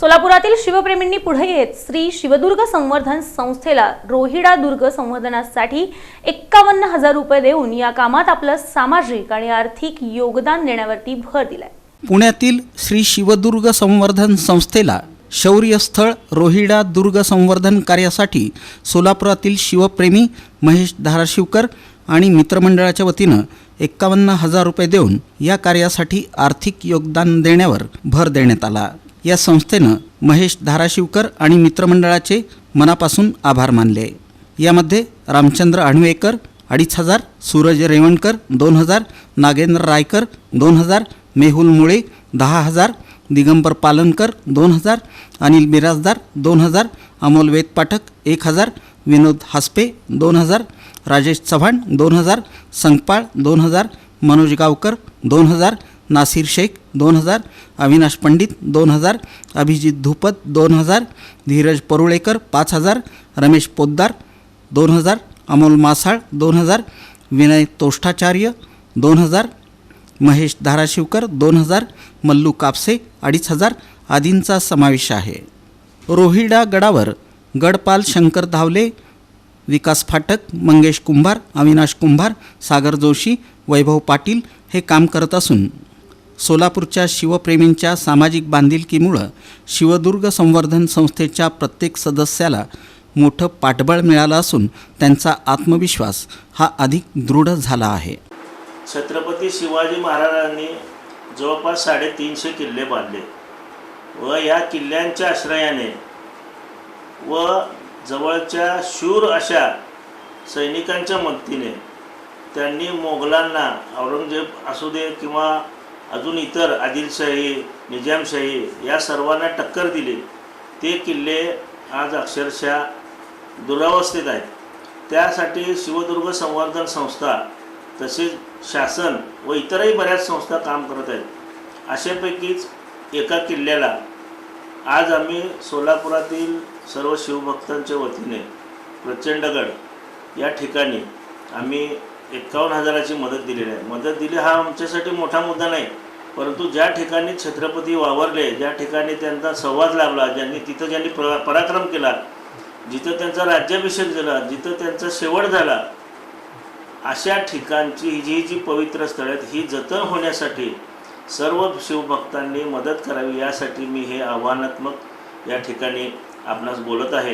सोलापुरातील शिवप्रेमींनी पुढे येत श्री शिवदुर्ग संवर्धन संस्थेला रोहिडा दुर्ग संवर्धनासाठी एक्कावन्न हजार रुपये देऊन या कामात आपलं सामाजिक आणि आर्थिक योगदान देण्यावरती भर दिलाय. पुण्यातील श्री शिवदुर्ग संवर्धन संस्थेला शौर्यस्थळ रोहिडा दुर्ग संवर्धन कार्यासाठी सोलापुरातील शिवप्रेमी महेश धाराशिवकर आणि मित्रमंडळाच्या वतीनं एक्कावन्न हजार रुपये देऊन या कार्यासाठी आर्थिक योगदान देण्यावर भर देण्यात आला. या संस्थेनं महेश धाराशिवकर आणि मित्रमंडळाचे मनापासून आभार मानले. यामध्ये रामचंद्र अणवेकर अडीच हजार सूरज रेवणकर दोन हजार नागेंद्र रायकर दोन हजार मेहुल मुळे दहा हजार दिगंबर पालनकर दोन हजार अनिल बिराजदार दोन हजार अमोल वेद पाठक एक हजार विनोद हासपे दोन हजार राजेश चव्हाण दोन हजार संगपाळ दोन हजार मनोज गावकर दोन हजार नासिर शेख दोन हजार अविनाश पंडित दोन हजार अभिजित धुपत दोन हजार धीरज परुळेकर पाच हजार रमेश पोद्दार दोन हजार अमोल मासाळ दोन हजार विनय तोष्टाचार्य दोन हजार महेश धाराशिवकर दोन हजार मल्लू कापसे अडीच हजार आदींचा समावेश आहे. रोहिडा गडावर गडपाल शंकर धावले विकास फाटक मंगेश कुंभार अविनाश कुंभार सागर जोशी वैभव पाटील हे काम करत असून सोलापूरच्या शिवप्रेमींच्या सामाजिक बांधिलकीमुळं शिवदुर्ग संवर्धन संस्थेच्या प्रत्येक सदस्याला मोठं पाठबळ मिळालं असून त्यांचा आत्मविश्वास हा अधिक दृढ झाला आहे. छत्रपती शिवाजी महाराजांनी जवळपास साडेतीनशे किल्ले बांधले व या किल्ल्यांच्या आश्रयाने व जवळच्या शूर अशा सैनिकांच्या मदतीने त्यांनी मोगलांना औरंगजेब असू दे किंवा अजून इतर आदिलशाही निजामशाही या सर्वांना टक्कर दिली. ते किल्ले आज अक्षरशः दुरावस्थेत आहेत. त्यासाठी शिवदुर्ग संवर्धन संस्था तसेच शासन व इतरही बऱ्याच संस्था काम करत आहेत. अशापैकीच एका किल्ल्याला आज आम्ही सोलापुरातील सर्व शिवभक्तांच्या वतीने प्रचंडगड या ठिकाणी आम्ही एक्कावन्न हजाराची मदत दिलेली आहे. मदत दिली हा आमच्यासाठी मोठा मुद्दा नाही. परंतु ज्या ठिकाणी छत्रपती वावरले ज्या ठिकाणी त्यांचा संवाद लाभला ज्यांनी तिथं ज्यांनी प्र पराक्रम केला जिथं त्यांचा राज्याभिषेक झाला जिथं त्यांचा शेवट झाला अशा ठिकाणची ही जी जी पवित्र स्थळं आहेत ही जतन होण्यासाठी सर्व शिवभक्तांनी मदत करावी यासाठी मी हे आव्हानात्मक या ठिकाणी आपणास बोलत आहे.